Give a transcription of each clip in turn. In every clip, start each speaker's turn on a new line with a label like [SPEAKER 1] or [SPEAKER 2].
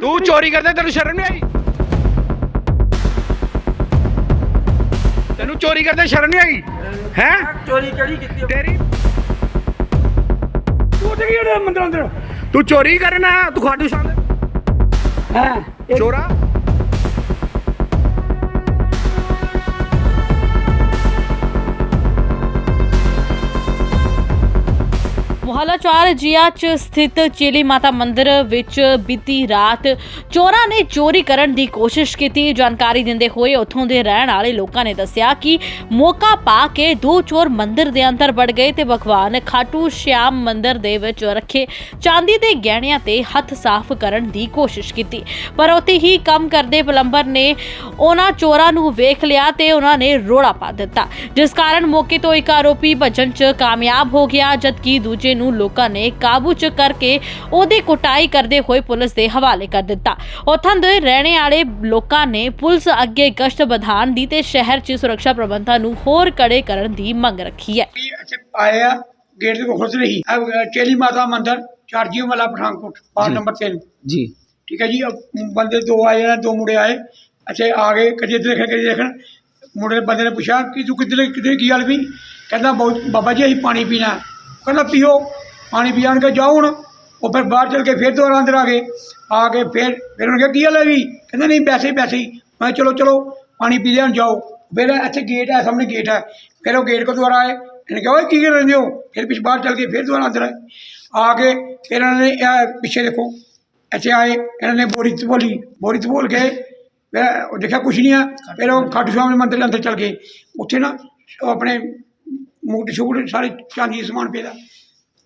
[SPEAKER 1] ਤੂੰ ਚੋਰੀ ਕਰਦਾ ਤੈਨੂੰ ਸ਼ਰਮ ਨਹੀਂ ਆਈ? ਤੈਨੂੰ ਚੋਰੀ ਕਰਦੇ ਸ਼ਰਮ ਨਹੀਂ ਆਈ? ਹੈ?
[SPEAKER 2] ਚੋਰੀ ਕਿਹੜੀ ਕੀਤੀ?
[SPEAKER 1] ਤੇਰੀ? ਤੂੰ ਕੀ ਉਹਦੇ ਮੰਦਰ ਅੰਦਰ? ਤੂੰ ਚੋਰੀ ਕਰਨਾ ਤੂੰ ਖਾਟੂ ਸ਼ਾਮ
[SPEAKER 2] ਹੈ?
[SPEAKER 1] ਚੋਰਾ?
[SPEAKER 3] ਮੁਹੱਲਾ ਚਾਰ ਚ ਸਥਿਤ ਚੇਲੀ ਮਾਤਾ ਮੰਦਿਰ ਵਿੱਚ ਬੀਤੀ ਰਾਤ ਚੋਰਾਂ ਨੇ ਚੋਰੀ ਕਰਨ ਦੀ ਕੋਸ਼ਿਸ਼ ਕੀਤੀ। ਜਾਣਕਾਰੀ ਦਿੰਦੇ ਹੋਏ ਉੱਥੋਂ ਦੇ ਰਹਿਣ ਵਾਲੇ ਲੋਕਾਂ ਨੇ ਦੱਸਿਆ ਕਿ ਮੌਕਾ ਪਾ ਕੇ ਦੋ ਚੋਰ ਮੰਦਿਰ ਦੇ ਅੰਦਰ ਵੜ ਗਏ ਤੇ ਭਗਵਾਨ ਖਾਟੂ ਸ਼ਿਆਮ ਮੰਦਿਰ ਦੇ ਵਿੱਚ ਰੱਖੇ ਚਾਂਦੀ ਦੇ ਗਹਿਣਿਆਂ ਤੇ ਹੱਥ ਸਾਫ਼ ਕਰਨ ਦੀ ਕੋਸ਼ਿਸ਼ ਕੀਤੀ। ਪਰ ਉੱਥੇ ਹੀ ਕੰਮ ਕਰਦੇ ਪਲੰਬਰ ਨੇ ਉਹਨਾਂ ਚੋਰਾਂ ਨੂੰ ਵੇਖ ਲਿਆ ਤੇ ਉਹਨਾਂ ਨੇ ਰੋੜਾ ਪਾ ਦਿੱਤਾ। ਜਿਸ ਕਾਰਨ ਮੌਕੇ ਤੋਂ ਇੱਕ ਆਰੋਪੀ ਭੱਜਣ 'ਚ ਕਾਮਯਾਬ ਹੋ ਗਿਆ, ਜਦਕਿ ਦੂਜੇ ਨੂੰ ਲੋਕਾਂ ਨੇ ਕਾਬੂ 'ਚ ਕਰਕੇ ਉਹਦੀ ਕੁਟਾਈ ਕਰਦੇ ਹੋਏ ਪੁਲਿਸ ਦੇ ਹਵਾਲੇ ਕਰ ਦਿੱਤਾ। ਉੱਥੋਂ ਦੇ ਰਹਿਣੇ ਵਾਲੇ ਲੋਕਾਂ ਨੇ ਪੁਲਿਸ ਅੱਗੇ ਗਸ਼ਤ ਵਧਾਉਣ ਦੀ ਤੇ ਸ਼ਹਿਰ 'ਚ ਸੁਰੱਖਿਆ ਪ੍ਰਬੰਧਾਂ ਨੂੰ ਹੋਰ ਕੜੇ ਕਰਨ ਦੀ ਮੰਗ ਰੱਖੀ ਹੈ।
[SPEAKER 4] ਵੀ ਇੱਥੇ ਆਏ ਆ ਗੇਟ ਦੇ ਕੋਲ ਖੁਦ ਰਹੀ। ਆ ਚੇਲੀ ਮਾਤਾ ਮੰਦਿਰ ਚਾਰਜੀਓ ਵਾਲਾ ਪਠਾਨਕੋਟ ਪਾਰਟ ਨੰਬਰ 3
[SPEAKER 2] ਜੀ।
[SPEAKER 4] ਠੀਕ ਹੈ ਜੀ ਅਹ ਬੰਦੇ ਦੋ ਆਏ ਆ ਦੋ ਮੁੰਡੇ ਆਏ। ਅੱਛਾ ਆ ਗਏ ਕਦੀ ਇੱਧਰ ਦੇਖਣ ਕਦੀ ਦੇਖਣ। ਮੁੰਡੇ ਨੇ ਬੰਦੇ ਨੇ ਪੁੱਛਿਆ ਕਿ ਤੂੰ ਕਿੱਧਰ ਕਿੱਧਰ ਕੀ ਗੱਲ ਵੀ ਕਹਿੰਦਾ ਬਾਬਾ ਜੀ ਅਸੀਂ ਪਾਣੀ ਪੀਣਾ ਕਹਿੰਦਾ ਪੀਓ ਪਾਣੀ ਪੀਣ ਕੇ ਜਾਓ ਹੁਣ ਉਹ ਫਿਰ ਬਾਹਰ ਚਲ ਕੇ ਫਿਰ ਦੁਬਾਰਾ ਅੰਦਰ ਆ ਗਏ ਆ ਕੇ ਫਿਰ ਫਿਰ ਉਹਨੇ ਕਿਹਾ ਕੀ ਗੱਲ ਹੈ ਵੀ ਕਹਿੰਦਾ ਨਹੀਂ ਪੈਸੇ ਹੀ ਪੈਸੇ ਹੀ ਮੈਂ ਕਿਹਾ ਚਲੋ ਚਲੋ ਪਾਣੀ ਪੀ ਲੈਣ ਜਾਓ ਫਿਰ ਇੱਥੇ ਗੇਟ ਹੈ ਸਾਹਮਣੇ ਗੇਟ ਹੈ ਫਿਰ ਉਹ ਗੇਟ ਕੋ ਦੁਬਾਰਾ ਆਏ ਇਹਨੇ ਕਿਹਾ ਓਏ ਕੀ ਕਰ ਰਹੇ ਹੋ ਫਿਰ ਪਿੱਛੇ ਬਾਹਰ ਚਲ ਕੇ ਫਿਰ ਦੁਬਾਰਾ ਅੰਦਰ ਆਏ ਆ ਕੇ ਫਿਰ ਇਹਨਾਂ ਨੇ ਇਹ ਪਿੱਛੇ ਦੇਖੋ ਇੱਥੇ ਆਏ ਇਹਨਾਂ ਨੇ ਬੋਰੀ ਚ ਬੋਲੀ ਬੋਰੀ ਚ ਬੋਲ ਕੇ ਫਿਰ ਉਹ ਦੇਖਿਆ ਕੁਛ ਨਹੀਂ ਆ ਫਿਰ ਉਹ ਖਾਟੂ ਸ਼ਾਮ ਦੇ ਮੰਦਿਰ ਦੇ ਅੰਦਰ ਚਲ ਗਏ ਉੱਥੇ ਨਾ ਉਹ ਆਪਣੇ ਮੂਟ ਸ਼ੂਟ ਸਾਰੇ ਚਾਂਦੀ ਦਾ ਸਮਾਨ ਪਿਆ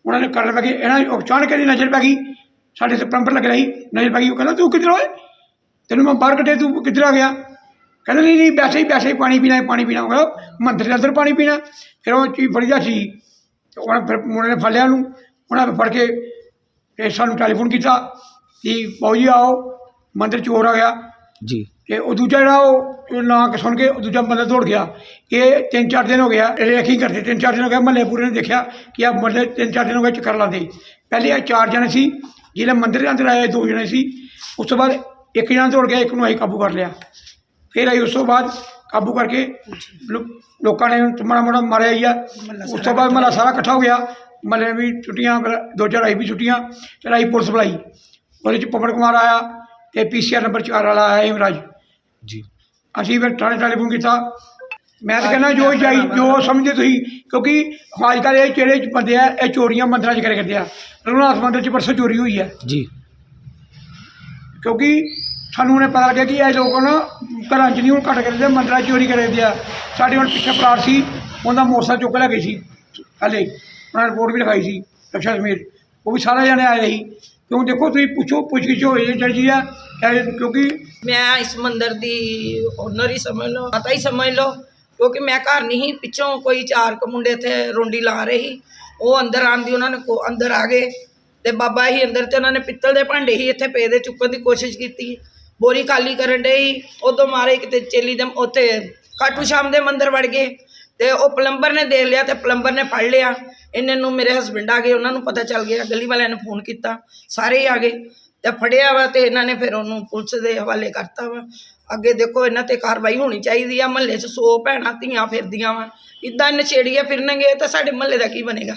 [SPEAKER 4] ਉਹਨਾਂ ਨੇ ਕਰਨ ਲੱਗੇ, ਇਹਨਾਂ ਦੀ ਅਚਾਨਕ ਇਹਦੀ ਨਜ਼ਰ ਪੈ ਗਈ। ਸਾਡੇ ਤੇ ਪੰਪਰ ਲੱਗ ਰਹੀ, ਨਜ਼ਰ ਪੈ ਗਈ, ਉਹ ਕਹਿੰਦਾ, ਤੂੰ ਕਿੱਧਰ ਹੋਏ ਤੈਨੂੰ ਮੈਂ ਬਾਹਰ ਕੱਢਿਆ, ਤੂੰ ਕਿੱਧਰ ਆ ਗਿਆ? ਕਹਿੰਦਾ, ਨਹੀਂ ਨਹੀਂ, ਵੈਸੇ ਹੀ ਪੈਸੇ ਹੀ ਪਾਣੀ ਪੀਣਾ ਪਾਣੀ ਪੀਣਾ। ਹੋਗਾ ਮੰਦਿਰ ਦੇ ਅੰਦਰ ਪਾਣੀ ਪੀਣਾ। ਫਿਰ ਉਹ ਚੀਜ਼ ਫੜੀ ਦਾ ਸੀ ਤੇ ਉਹਨਾਂ ਫਿਰ ਮੁੰਡੇ ਨੇ ਫੜਿਆ ਉਹਨੂੰ। ਉਹਨਾਂ ਨੇ ਫੜ ਕੇ ਤੇ ਸਾਨੂੰ ਟੈਲੀਫੋਨ ਕੀਤਾ, ਕਿ, ਬਾਊ ਜੀ ਆਓ, ਮੰਦਰ ਚੋਰ ਆ ਗਿਆ।
[SPEAKER 2] ਜੀ।
[SPEAKER 4] ਤੇ ਉਹ ਦੂਜਾ ਜਿਹੜਾ ਉਹ ਨਾਂ ਕੇ ਸੁਣ ਕੇ ਉਹ ਦੂਜਾ ਬੰਦਾ ਦੌੜ ਗਿਆ। ਇਹ ਤਿੰਨ ਚਾਰ ਦਿਨ ਹੋ ਗਿਆ ਇਹ ਯਕੀਨ ਕਰਦੇ ਤਿੰਨ ਚਾਰ ਦਿਨ ਹੋ ਗਏ ਮਹੱਲੇ ਪੂਰੇ ਨੇ ਦੇਖਿਆ ਕਿ ਆ ਮਹੱਲੇ ਤਿੰਨ ਚਾਰ ਦਿਨ ਹੋ ਗਏ ਚੱਕਰ ਲਾਉਂਦੇ। ਪਹਿਲੇ ਇਹ ਚਾਰ ਜਣੇ ਸੀ ਜਿਹੜੇ ਮੰਦਿਰ ਦੇ ਅੰਦਰ ਆਏ ਦੋ ਜਣੇ ਸੀ। ਉਸ ਤੋਂ ਬਾਅਦ ਇੱਕ ਜਣਾ ਦੌੜ ਗਿਆ ਇੱਕ ਨੂੰ ਅਸੀਂ ਕਾਬੂ ਕਰ ਲਿਆ। ਫਿਰ ਅਸੀਂ ਉਸ ਤੋਂ ਬਾਅਦ ਕਾਬੂ ਕਰਕੇ ਲੋਕਾਂ ਨੇ ਮਾੜਾ ਮਾੜਾ ਮਾਰਿਆ ਹੀ ਆ। ਉਸ ਤੋਂ ਬਾਅਦ ਮਹੱਲਾ ਸਾਰਾ ਇਕੱਠਾ ਹੋ ਗਿਆ। ਮਹੱਲੇ ਵੀ ਛੁੱਟੀਆਂ ਦੋ ਚਾਰ ਅਸੀਂ ਵੀ ਛੁੱਟੀਆਂ ਅਸੀਂ ਪੁਲਿਸ ਬੁਲਾਈ। ਉਹਦੇ ਚ ਪਵਨ ਕੁਮਾਰ ਆਇਆ ਤੇ ਪੀਸੀਆਰ ਨੰਬਰ 4 ਵਾਲਾ ਆਇਆ ਹਿਮਰਾਜ।
[SPEAKER 2] ਜੀ।
[SPEAKER 4] ਅਸੀਂ ਫਿਰ ਥਾਣੇ ਟੈਲੀਫੋਨ ਕੀਤਾ। ਮੈਂ ਤਾਂ ਕਹਿੰਦਾ ਜੋ ਜਾਈ ਜੋ ਸਮਝਦੇ ਤੁਸੀਂ ਕਿਉਂਕਿ ਅੱਜ ਕੱਲ੍ਹ ਇਹ ਜਿਹੜੇ ਬੰਦੇ ਆ ਇਹ ਚੋਰੀਆਂ ਮੰਦਰਾਂ 'ਚ ਕਰੇ ਕਰਦੇ ਆ। ਰਘੁਨਾਥ ਮੰਦਿਰ 'ਚ ਪਰਸੋਂ ਚੋਰੀ ਹੋਈ ਹੈ
[SPEAKER 2] ਜੀ।
[SPEAKER 4] ਕਿਉਂਕਿ ਸਾਨੂੰ ਉਹਨੇ ਪਤਾ ਲੱਗਿਆ ਕਿ ਇਹ ਲੋਕ ਨਾ ਘਰਾਂ 'ਚ ਨਹੀਂ ਹੁਣ ਘੱਟ ਕਰਦੇ ਮੰਦਰਾਂ 'ਚ ਚੋਰੀ ਕਰਦੇ ਆ। ਸਾਡੇ ਹੁਣ ਪਿੱਛੇ ਪਲਾਟ ਸੀ ਉਹਦਾ ਮੋਟਰਸਾਈਕਲ ਚੁੱਕ ਲੈ ਗਏ ਸੀ ਹਲੇ ਉਹਨਾਂ ਨੇ ਰਿਪੋਰਟ ਵੀ ਲਿਖਾਈ ਸੀ ਰਕਸ਼ਾ ਸਮੇਤ। ਉਹ ਵੀ ਸਾਰੇ ਜਣੇ ਆਏ ਸੀ। ਕਿਉਂ ਦੇਖੋ ਤੁਸੀਂ ਪੁੱਛੋ ਪੁੱਛ ਗਿੱਛ ਹੋਈ ਜਿਹੜੀ ਆ ਕਿਉਂਕਿ
[SPEAKER 5] ਮੈਂ ਇਸ ਮੰਦਿਰ ਦੀ ਓਨਰ ਹੀ ਸਮਝ ਲਓ ਪਤਾ ਹੀ ਸਮਝ ਲਓ, ਕਿਉਂਕਿ ਮੈਂ ਘਰ ਨਹੀਂ ਸੀ, ਪਿੱਛੋਂ ਕੋਈ ਚਾਰ ਕੁ ਮੁੰਡੇ ਇੱਥੇ ਰੋਂਡੀ ਲਾ ਰਹੇ ਸੀ। ਉਹ ਅੰਦਰ ਆਂਦੀ ਉਹਨਾਂ ਨੇ ਕੋ ਅੰਦਰ ਆ ਗਏ ਤੇ ਬਾਬਾ ਹੀ ਅੰਦਰ ਤੇ ਉਹਨਾਂ ਨੇ ਪਿੱਤਲ ਦੇ ਭਾਂਡੇ ਹੀ ਇੱਥੇ ਪਏ ਦੇ ਚੁੱਕਣ ਦੀ ਕੋਸ਼ਿਸ਼ ਕੀਤੀ। ਬੋਰੀ ਖਾਲੀ ਕਰਨ ਦੇ ਹੀ ਉਦੋਂ ਮਾਰੇ ਕਿਤੇ ਚੇਲੀ ਦੇ ਉੱਥੇ ਖਾਟੂ ਸ਼ਾਮ ਦੇ ਮੰਦਿਰ ਵੜ ਗਏ ਤੇ ਉਹ ਪਲੰਬਰ ਨੇ ਦੇਖ ਲਿਆ ਤੇ ਪਲੰਬਰ ਨੇ ਫੜ ਲਿਆ। ਇਹਨਾਂ ਨੂੰ ਮੇਰੇ ਹਸਬੰਡ ਆ ਗਏ, ਉਹਨਾਂ ਨੂੰ ਪਤਾ ਚੱਲ ਗਿਆ, ਗਲੀ ਵਾਲਿਆਂ ਨੇ ਫੋਨ ਕੀਤਾ, ਸਾਰੇ ਹੀ ਆ ਗਏ। ਤੇ ਫੜਿਆ ਵਾ ਤੇ ਇਹਨਾਂ ਨੇ ਫਿਰ ਉਹਨੂੰ ਪੁਲਿਸ ਦੇ ਹਵਾਲੇ ਕਰਤਾ ਵਾ। ਅੱਗੇ ਦੇਖੋ, ਇਹਨਾਂ ਤੇ ਕਾਰਵਾਈ ਹੋਣੀ ਚਾਹੀਦੀ ਆ। ਮਹੱਲੇ 'ਚ 100 ਭੈਣਾਂ ਧੀਆਂ ਫਿਰਦੀਆਂ ਵਾ। ਇਦਾਂ ਨਸ਼ੇੜੀਆਂ ਫਿਰਨਗੇ? ਤਾਂ ਸਾਡੇ ਮਹੱਲੇ ਦਾ ਕੀ ਬਣੇਗਾ?